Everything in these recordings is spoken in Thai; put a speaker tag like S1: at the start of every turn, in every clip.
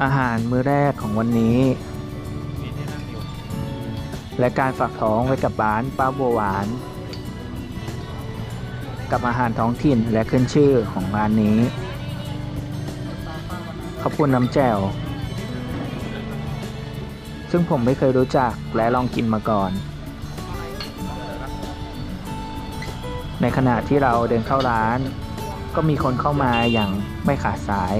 S1: อาหารมื้อแรกของวันนี้ และการฝากท้องไว้กับบ้านป้าบัวหวาน กับอาหารท้องถิ่นและขึ้นชื่อของร้านนี้ข้าวปุ้นน้ำแจ่ว ซึ่งผมไม่เคยรู้จักและลองกินมาก่อน ในขณะที่เราเดินเข้าร้าน ก็มีคนเข้ามาอย่างไม่ขาดสาย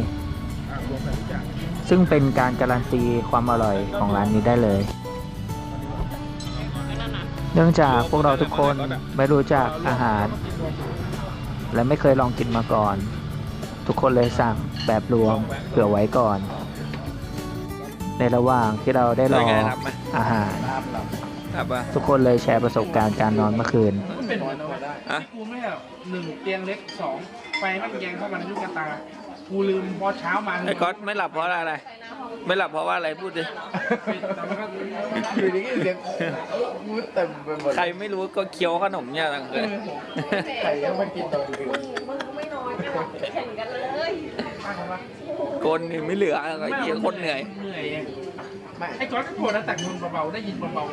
S1: ซึ่งเป็นการการันตีความอร่อยของร้านนี้ได้เลย เนื่องจากพวกเราทุกคนไม่รู้จักอาหาร และไม่เคยลองกินมาก่อน ทุกคนเลยสั่งแบบรวมเผื่อไว้ก่อน ในระหว่างที่เราได้รออาหาร
S2: ครับป่ะ
S1: ทุกคนเลยแชร์ประสบการณ์การนอนเมื่อคืน
S3: เป็นน้อยน้อยได้
S2: ฮะ
S3: กูไม่ใช่หรอกหนึ่งเตียงเล็กสองไฟมันแยงเข้ามาในลูกตา กูลืมพอเช้ามา
S2: ไอ้ก๊อตไม่หลับเพราะอะไร ไม่หลับเพราะว่าอะไรพูดดิ
S3: แต่มันก็
S4: อยู่ดีก็เสียงมูดเต็มไปหมด
S2: ใครไม่รู้ก็เคี้ยวขนมเนี่ยตั้งเลย
S4: ใครยังมากินตอนคืน
S5: มึงไม่นอนกันหรอกแข่งกันเลย
S2: คนนี่ไม่เหลือไอ้เหี้ยคนเหนื่อย
S3: เหนื่อย ไง
S4: ไม่
S3: ไอ้จอร์ดก็โผล่นะแต่งมึงเบาๆได้ยินเบา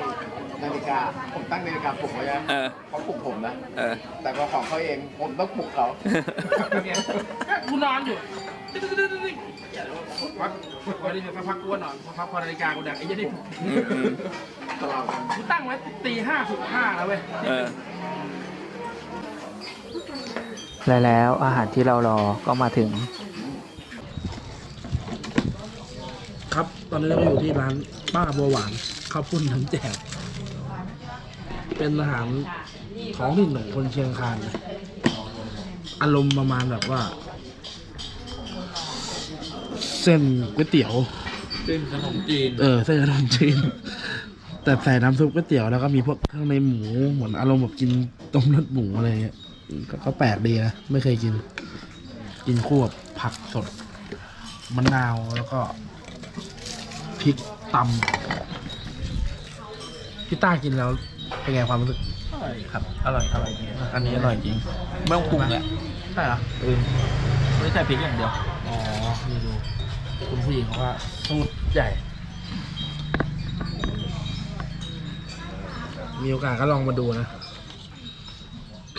S4: นาฬิกา ผมตั้งนาฬิกาปลุกไว้นะ
S2: เออ
S4: เขาปลุกผมนะ
S2: เออ
S4: แต่พอของเขาเองผมต้องปลุกเขา
S3: ๆเนี่ยกูนอนอยู่พักพอดีสักพักกูก็นอนสักพักพอนาฬิกากูดังไอ้ยี่นี่ปลุก
S2: อืมอืม
S4: ตลอดกัน
S3: กูตั้งไว้ตีห้าสิบห้าแล้วเว้ย
S2: เออ
S1: และแล้วอาหารที่เรารอก็มาถึง
S3: ครับ ตอนนี้เราก็อยู่ที่ร้านป้าบัวหวานข้าวปุ้นน้ำแจ่วเป็นอาหารท้องถิ่นของคนเชียงคานนะอารมณ์ประมาณแบบว่า เส้นก๋วยเตี๋ยว
S2: เส้นขนมจีน
S3: เออเส้นขนมจีน แต่ใส่น้ำซุปก๋วยเตี๋ยวแล้วก็มีพวกเครื่องในหมูเหมือนอารมณ์แบบกินต้มเลือดหมูอะไรเงี้ยอืมก็ก็แปลกดีนะ ไม่เคยกิน กินคู่กับผักสดมะนาวแล้วก็ พริกตำพี่ต้ากินแล้วเป็นไงความรู้สึก
S2: อร่อยครับ อร่อยอร่อยจริงอันนี้อร่อยจริง ไม่ต้องปรุงเลย
S3: ใช่เหรอ
S2: เออไม่ใช่พริกอย่างเดียว
S3: อ๋อนี่ดูคุณผู้หญิงเขาว่าสูตรใหญ่ มีโอกาสก็ลองมาดูนะ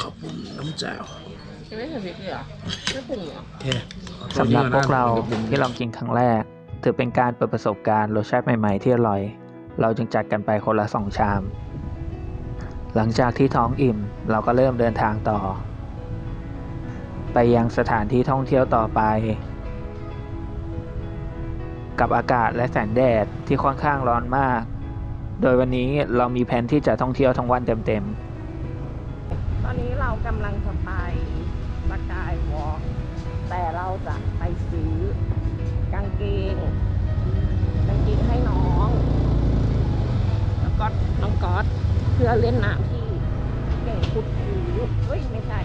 S3: ขอบคุณน้ำแจ่ว
S5: ไม่ใส่พริกเลยเหรอไม่ปรุงเหรอ
S3: โอเค
S1: สำหรับพวกเราที่ลองกินครั้งแรก ถือเป็นการเปิดประสบการณ์รสชาติใหม่ๆที่อร่อย เราจึงจัดกันไปคนละสองชาม หลังจากที่ท้องอิ่มเราก็เริ่มเดินทางต่อ ไปยังสถานที่ท่องเที่ยวต่อไป กับอากาศและแสงแดดที่ค่อนข้างร้อนมาก โดยวันนี้เรามีแผนที่จะท่องเที่ยวทั้งวันเต็มๆ
S5: ตอนนี้เรากำลังจะไปสกายวอล์กแต่เราจะไปซื้อ กางเกงกางเกงให้น้องแล้วก็น้องก๊อตเพื่อเล่นน้ำที่เก่งขุดหูเฮ้ยไม่ใช่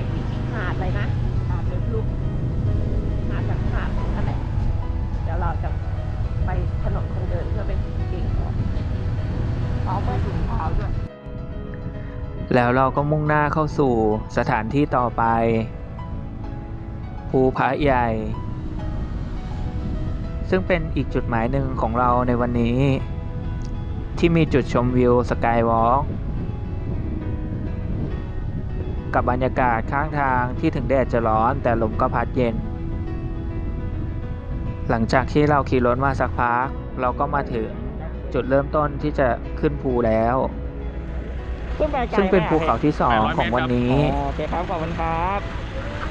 S5: หาดอะไรนะหาดเล็บลูกหาดจากหาดอะไรเดี๋ยวเราจะไปถนนคนเดินเพื่อไปซื้อกางเกงก่อนพร้อมเมื่อถุงเท้าด้วย
S1: แล้วเราก็มุ่งหน้าเข้าสู่สถานที่ต่อไป ภูพระใหญ่ ซึ่งเป็นอีกจุดหมายหนึ่งของเราในวันนี้ ที่มีจุดชมวิวสกายวอล์กกับบรรยากาศข้างทางที่ถึงแดดจะร้อนแต่ลมก็พัดเย็น หลังจากที่เราขี่รถมาสักพัก เราก็มาถึงจุดเริ่มต้นที่จะขึ้นภูแล้ว
S5: ขึ้นไปไกล
S1: ซึ่งเป็น
S5: ไหม
S1: ภูเขาที่สองของวันนี้
S5: อ๋อโอเคครับขอบคุณครับ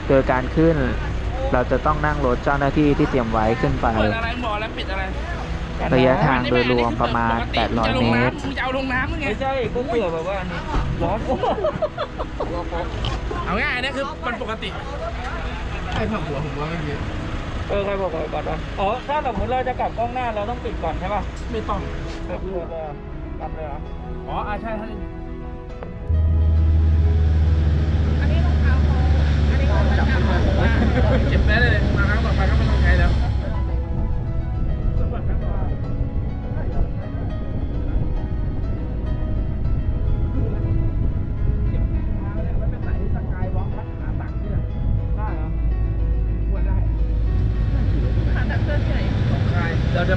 S1: โดยการขึ้น เราจะต้องนั่งรถเจ้าหน้าที่ที่เตรียมไว้ขึ้นไป
S3: เปิดอะไรบอกแล้วปิดอะไร
S1: ระยะทางโดยรวมประมาณ 800 เมตร
S3: มึงจะเอาลงน้ำมึงไง
S2: ไม่ใช่กูเผื่อแบบว่าอันนี้ร้อน
S3: เอาง่ายๆนะคือมันปกติ
S4: ไอ้ผักหัวผมว่าไม่เยอะ
S2: เออใครบอกก่อนก่อนวะอ๋อ ถ้าสมมติเราจะกลับกล้องหน้าเราต้องปิดก่อนใช่ป่ะ
S3: ไม่ต้อง
S2: เปิดเลยเลยกลับเลยเหรอ
S3: อ๋ออ่าใช่ใช่
S5: อัน จำบอกว่า
S3: เก็บไว้เลยมาครั้งต่อไปก็ไม่ต้องใช้แล้ว
S5: หาจากเสื้อที่ไหน
S3: ใช่เราจ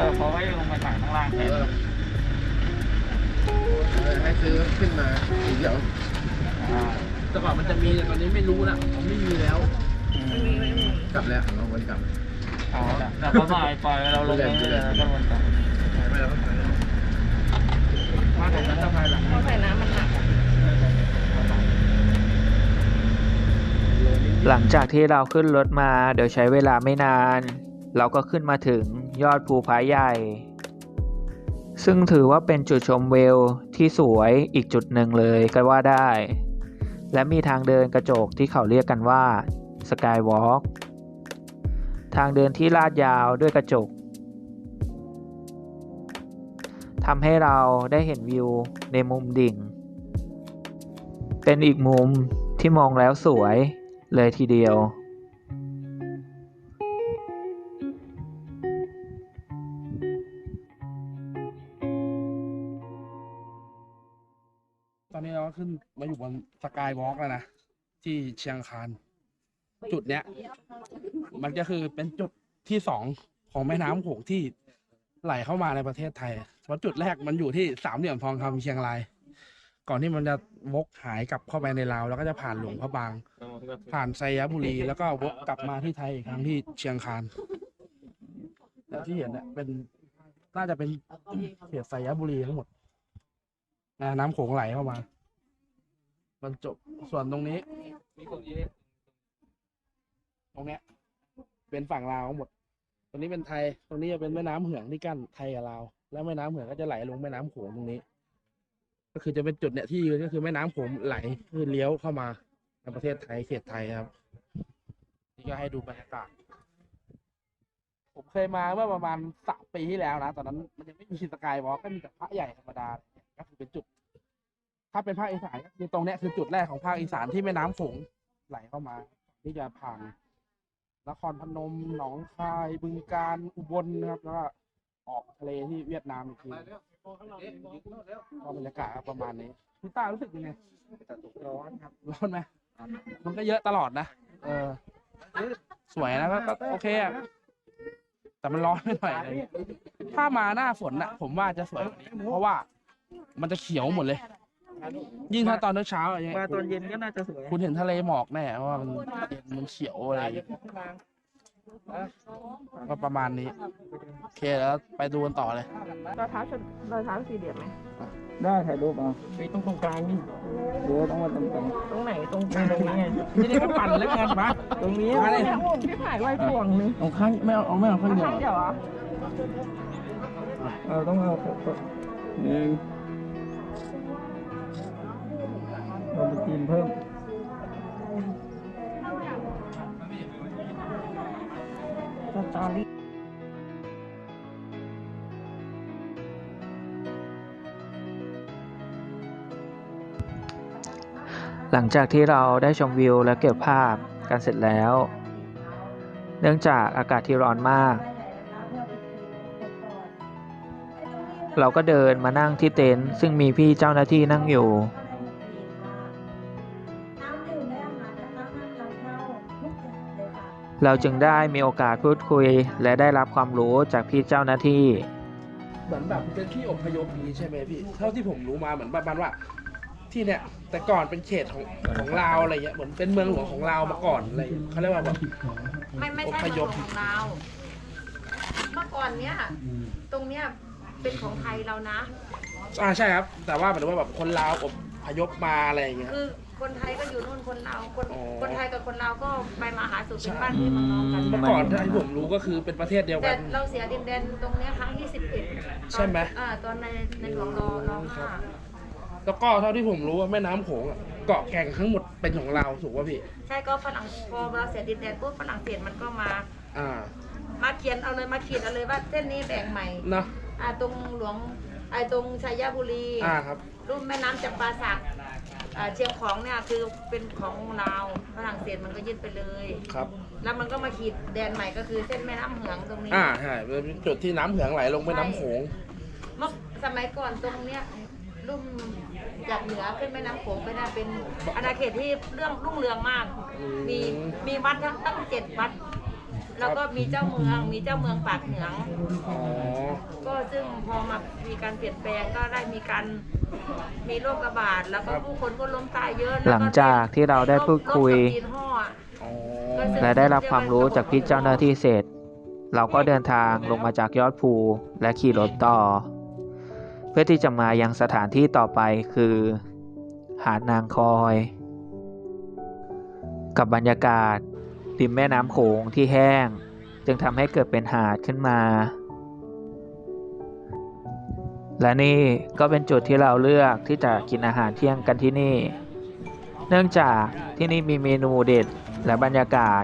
S3: เออ
S2: พอให้ลงมาสั่งข้างล่างแท
S3: นอ
S4: เออให้ซื้อขึ้นมาสีเขียว
S3: แต่ก่อนมันจะมีแต่ตอนนี้ไม่รู้ละมันไม่มีแล้ว
S4: กลับแล้วเราวนกลับ
S2: อ๋อแต่เขาปล่อยปล่อยเราลงไปเลยแล้วก็วนกลับ
S4: ไปแล้วก็ขายแล้ว
S3: มาถึงนั้นจะภายหลัง
S5: เพราะใส่น้ำมันหนัก
S1: หลังจากที่เราขึ้นรถมา เดี๋ยวใช้เวลาไม่นาน เราก็ขึ้นมาถึง ยอดภูผาใหญ่ ซึ่งถือว่าเป็นจุดชมวิวที่สวยอีกจุดหนึ่งเลยก็ว่าได้ และมีทางเดินกระจกที่เขาเรียกกันว่าสกายวอล์กทางเดินที่ลาดยาวด้วยกระจกทำให้เราได้เห็นวิวในมุมดิ่ง เป็นอีกมุมที่มองแล้วสวยเลยทีเดียว
S3: อนนี้เราก็ขึ้นมาอยู่บนสกายวอล์กแล้วนะ ที่เชียงคาน จุดเนี้ย มันก็คือเป็นจุดที่สองของแม่น้ำโขงที่ไหลเข้ามาในประเทศไทยเพราะจุดแรกมันอยู่ที่สามเหลี่ยมทองคำเชียงราย ก่อนที่มันจะวกหายกลับเข้าไปในลาวแล้วก็จะผ่านหลวงพระบาง ผ่านไซยบุรี แล้วก็วกกลับมาที่ไทยอีกครั้งที่เชียงคานแล้วที่เห็นเนี่ยเป็นน่าจะเป็นเขตไซยบุรีทั้งหมด นะน้ำโขงไหลเข้ามาบรรจบส่วนตรงนี้ ตรงเนี้ย เป็นฝั่งลาวทั้งหมด ตรงนี้เป็นไทย ตรงนี้จะเป็นแม่น้ำเหืองที่กั้นไทยกับลาว แล้วแม่น้ำเหืองก็จะไหลลงแม่น้ำโขงตรงนี้ ก็คือจะเป็นจุดเนี่ยที่ยืนก็คือแม่น้ำโขงไหลคือเลี้ยวเข้ามาในประเทศไทยเขตไทยครับ นี่ก็ให้ดูบรรยากาศ ผมเคยมาเมื่อประมาณสามปีที่แล้วนะ ตอนนั้นมันยังไม่มีสกายวอล์กก็มีแต่พระใหญ่ธรรมดาก็คือเป็นจุด ถ้าเป็นภาคอีสานก็คือตรงเนี้ยคือจุดแรกของภาคอีสานที่แม่น้ำโขงไหลเข้ามาที่จะผ่านนครพนมหนองคายบึงกาฬอุบลนะครับแล้วก็ออกทะเลที่เวียดนามอีกทีก็บรรยากาศประมาณนี้พี่ต้ารู้สึกยังไงร้อนครับร้อนไหมมันก็เยอะตลอดนะเออ สวยนะก็ก็โอเคอะแต่มันร้อนไม่หน่อยอะไรเงี้ยถ้ามาหน้าฝนนะผมว่าจะสวยกว่านี้เพราะว่ามันจะเขียวหมดเลย ยิ่งถ้าตอนเช้าๆอย่างเงี้ย
S2: มาตอนเย็นก็น่าจะสวย
S3: คุณเห็นทะเลหมอกแน่เพราะว่ามันเย็นมันเขียวอะไรอย่างเงี้ยก็ประมาณนี้ โอเคแล้วไปดูกันต่อเลย
S5: รอยเท้าชนรอยเท้าสี่เหลี่ยมไหม
S2: ได้ถ่ายรูปเอาไปตรงตรงกลางนี่เดี๋ยวต้องมาตรงกลาง
S5: ตรงไหนตรงก
S2: ตร
S5: ลาง
S2: งนี้ไง
S3: นี่นี่ก็ปั่นแล้วกันมา
S2: ตรงนี้
S3: มาเลย
S5: เนี่ยผมที่ถ่ายไว้พวงนึง
S3: เอาข้างไม่เอาเอาไม่เอาข้างเดียว
S5: ข้างเดียวเหรอ
S2: เราต้องเอาหนึ่ง นเพิ่ม
S5: สตอรี่
S1: หลังจากที่เราได้ชมวิวและเก็บภาพกันเสร็จแล้ว เนื่องจากอากาศที่ร้อนมาก เราก็เดินมานั่งที่เต็นท์ซึ่งมีพี่เจ้าหน้าที่นั่งอยู่ เราจึงได้มีโอกาสพูดคุย และได้รับความรู้จากพี่เจ้าหน้าที่
S3: เหมือนแบบเป็นที่อพยพนี้ใช่ไหมพี่เท่าที่ผมรู้มาเหมือนประมาณว่า ที่เนี่ยแต่ก่อนเป็นเขตของของลาวอะไรเงี้ยเหมือนเป็นเมืองหลวงของลาวมาก่อนอะไรเงี้ยเขาเรียกว่าแบบ
S5: ไม่ไม่
S3: อ
S5: ใช่
S3: พยพ
S5: ของเราเมื่อก่อนเนี้ยตรงเนี้ยเป็นของไทยเรานะ
S3: อ่าใช่ครับ แต่ว่าหมายถึงว่าแบบคนลาวอ พยพมาอะไรอย่างเงี้ย
S5: คือคนไทยก็อยู่นู่นคนลาวคน
S3: อ๋อ
S5: คนไทยกับคนลาวก็ไปมาหาสู่เป็นบ้านพี่เมืองน้องกัน
S3: เมื่อก่อนที่ผมรู้ก็คือเป็นประเทศเดียว
S5: แต่
S3: กัน
S5: เราเสียดินแดนตรงเนี้ยครั้งที่สิบเอ็ด
S3: ใช่ไหม
S5: อ่าตอนในในหลวงรอรอห้า
S3: แล้วก็เท่าที่ผมรู้ว่าแม่น้ำโขงอะเกาะแก่งทั้งหมดเป็นของเราถูกป่ะพี่
S5: ใช่ก็ฝรั่งพอเราเสียดินแดนปุ๊บฝรั่งเศสมันก็มา
S3: อ่า
S5: มาเขียนเอาเลยมาเขียนเอาเลยว่าเส้นนี้แบ่งใหม่
S3: เนาะ
S5: อ่าตรงหลวงไอ้ตรงชัยบุรี
S3: อ่าครับ
S5: รุ่มแม่น้ำจำปาสักอ่าเชียงของเนี่ยคือเป็นของลาวฝรั่งเศสมันก็ยึดไปเลย
S3: ครับ
S5: แล้วมันก็มาขีดแดนใหม่ก็คือเส้นแม่น้ำเหืองตรงนี้
S3: อ่าใช่เป็นจุดที่น้ำเหลืองไหลลงแม่น้ำโขง
S5: เมื่อสมัยก่อนตรงเนี้ย
S6: ลุ่มจากเหนือขึ้นแม่น้ำโขงไปได้เป็นอาณาเขตที่เรื่องรุ่งเรืองมากมีมีวัดทั้งตั้งเจ็ดวัด แล้วก็มีเจ้าเมืองมีเจ้าเมืองปากเหนือง
S2: อ๋อ
S6: ก็ซึ่งพอมามีการเปลี่ยนแปลงก็ได้มีการ มีโรคระบาดแล้วก็ผู้คนก็ล้มตายเยอะ
S1: หลังจากที่เราได้พูดคุย
S6: โรกับจีนห่ออะ
S2: อ๋อ
S6: ก็ซึ่ง
S1: และได้รับความรู้จากพี่เจ้าหน้าที่เสร็จ เราก็เดินทางลงมาจากยอดภูและขี่รถต่อ เพื่อที่จะมายังสถานที่ต่อไปคือ หาดนางคอย กับบรรยากาศริมแม่น้ำโขงที่แห้ง จึงทำให้เกิดเป็นหาดขึ้นมา และนี่ก็เป็นจุดที่เราเลือกที่จะกินอาหารเที่ยงกันที่นี่ เนื่องจากที่นี่มีเมนูเด็ดและบรรยากาศ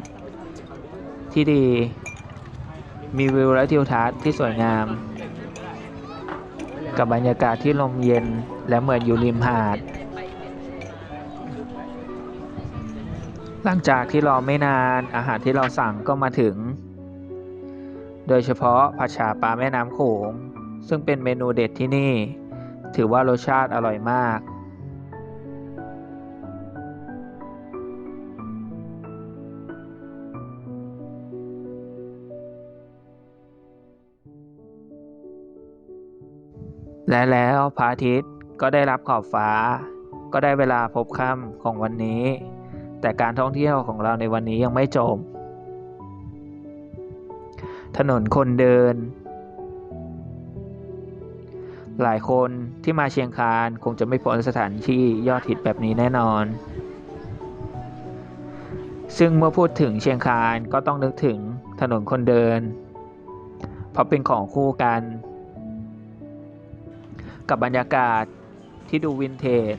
S1: ที่ดี มีวิวและทิวทัศน์ที่สวยงาม กับบรรยากาศที่ลมเย็นและเหมือนอยู่ริมหาด หลังจากที่รอไม่นานอาหารที่เราสั่งก็มาถึง โดยเฉพาะผัดฉาปลาแม่น้ำโขง ซึ่งเป็นเมนูเด็ดที่นี่ ถือว่ารสชาติอร่อยมาก และแล้วพระอาทิตย์ก็ได้รับขอบฟ้า ก็ได้เวลาพบค่ำของวันนี้ แต่การท่องเที่ยวของเราในวันนี้ยังไม่จบถนนคนเดิน หลายคนที่มาเชียงคานคงจะไม่พ้นสถานที่ยอดฮิตแบบนี้แน่นอน ซึ่งเมื่อพูดถึงเชียงคานก็ต้องนึกถึงถนนคนเดิน เพราะเป็นของคู่กัน กับบรรยากาศที่ดูวินเทจ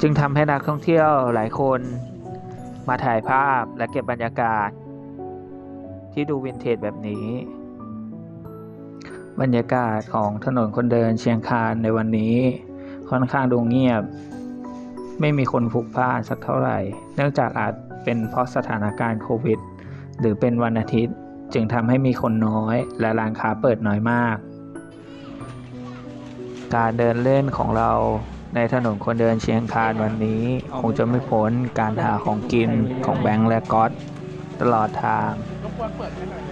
S1: จึงทำให้นักท่องเที่ยวหลายคนมาถ่ายภาพและเก็บบรรยากาศ ที่ดูวินเทจแบบนี้ บรรยากาศของถนนคนเดินเชียงคานในวันนี้ ค่อนข้างดูเงียบ ไม่มีคนพลุกพล่านสักเท่าไหร่ เนื่องจากอาจเป็นเพราะสถานการณ์โควิด หรือเป็นวันอาทิตย์ จึงทำให้มีคนน้อย และร้านค้าเปิดน้อยมาก การเดินเล่นของเราในถนนคนเดินเชียงคานวันนี้ คงจะไม่พ้นการหาของกินของแบงค์และก๊อตตลอดทาง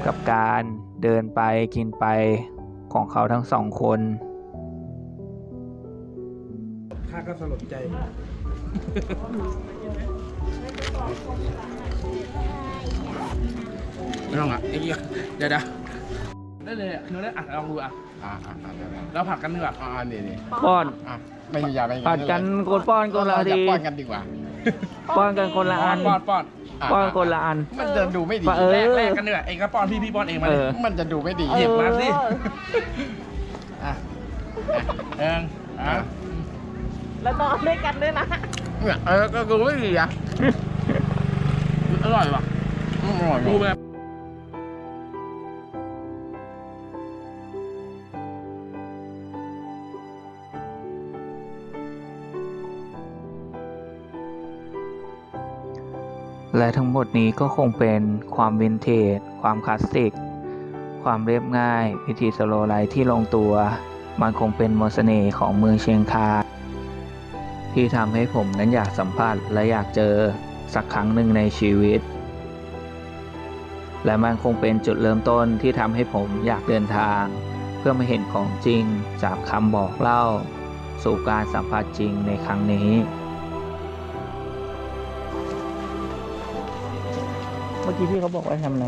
S1: กับการเดินไปกินไป ของเขาทั้งสองคน
S3: ข้าก็สลดใจ ไม่ต้องอะไอ้เหี้ยเดี๋ยวเดี๋ยวได้เลยอะเนื้อได้อะลองดูอะ
S4: อ่าอ่าอ่าอ่า
S3: เราผัดกันดีกว่า
S4: อ่านี่นี่
S1: ป้อน
S4: อะไม่อย่าไป
S1: ผัดกันคนป้อนคนละ
S4: เราจะ
S1: ที
S4: ป้อนกันดีกว่า
S1: ป้อนกันคนละอัน
S3: ป้อนป้อนะ
S1: ป้อนคนละอัน
S4: มันจะดูไม่ดี
S1: เออ
S3: แลกแลกกันดีกว่าเองก็ป้อนพี่พี่ป้อนเองมา
S1: เอ
S3: เลย
S1: อ
S4: มันจะดูไม่ดี
S3: หยิบมาสิ
S4: อะ
S3: อะเองอะ
S5: แล้วนอนด้วยกันด้วยนะ
S4: เนี่ยเออก็ดูไม่ดีอะ
S3: อร่อยว่ะ
S4: อืมอร่อย
S3: ดูแบบ
S1: และทั้งหมดนี้ก็คงเป็นความวินเทจ ความคลาสสิก ความเรียบง่าย วิธีสโลไลฟ์ที่ลงตัว มันคงเป็นมนต์เสน่ห์ของเมืองเชียงคานที่ทำให้ผมนั้นอยากสัมผัสและอยากเจอสักครั้งหนึ่งในชีวิต และมันคงเป็นจุดเริ่มต้นที่ทำให้ผมอยากเดินทาง เพื่อมาเห็นของจริงจากคำบอกเล่า สู่การสัมผัสจริงในครั้งนี้ มื่อกี้พี่เขาบอกว่าทำอะไร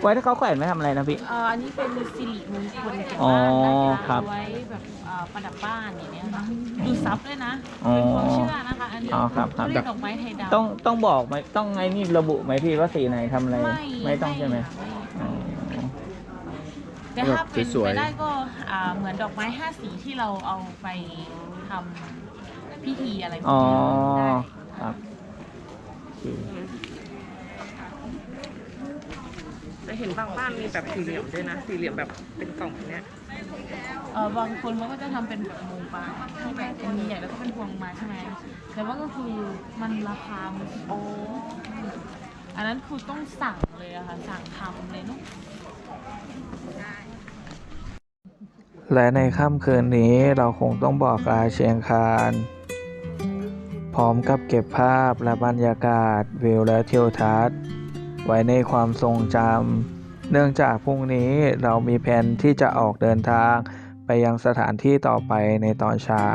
S1: ไว้ถ้าเขาแขวนไม่ทำอะไรนะพี่
S6: เอ่ออันนี้เป็นสิริมงคลเก็บ
S1: อ๋อ
S6: บ้านนะคะ
S1: ครับ
S6: เอาไว้แบบเอ่อประดับบ้านอย่างเนี้ยค่ะดูซับด้วยนะ
S1: อ๋อ
S6: เป็นความเชื่อนะคะ อันนี้
S1: อ๋อครับครับ
S6: เขาเรียกดอกไม้ไทยดำ
S1: ต้องต้องบอกไหมต้องไอ้นี่ระบุไหมพี่ว่าสีไหนทำอะไร
S6: ไม่
S1: ไม่ต้องใช่ไหม
S6: ค่ะ
S1: อ๋อ
S6: แต่ถ้าเป็น
S4: สวย
S6: ไป
S4: ๆ
S6: ได้ก็อ่าเหมือนดอกไม้ห้าสีที่เราเอาไปทำพิธีอะไรพวก
S1: อ๋อ
S6: นี้ได้
S1: ครับโอเค
S5: จะ เห็นบางบ้านมีแบบสี่เหลี่ยมด้วยนะ สี่เหลี่ยมแบบเป็นกล่องแบบเนี้ย
S6: เออบางคนเขาก็จะทำเป็นแบบโมงปลาให้แบบเป็นใหญ่แล้วก็เป็นพวงมาใช่ไหมแต่ว่าก็คือมันราคามันโอ้อันนั้นคือต้องสั่งเลยอะค่ะสั่งทำเลยเนาะ
S1: และในค่ำคืนนี้เราคงต้องบอกลาเชียงคานพร้อมกับเก็บภาพและบรรยากาศวิวและทิวทัศน์ ไว้ในความทรงจำเนื่องจากพรุ่งนี้เรามีแผนที่จะออกเดินทางไปยังสถานที่ต่อไปในตอนเช้า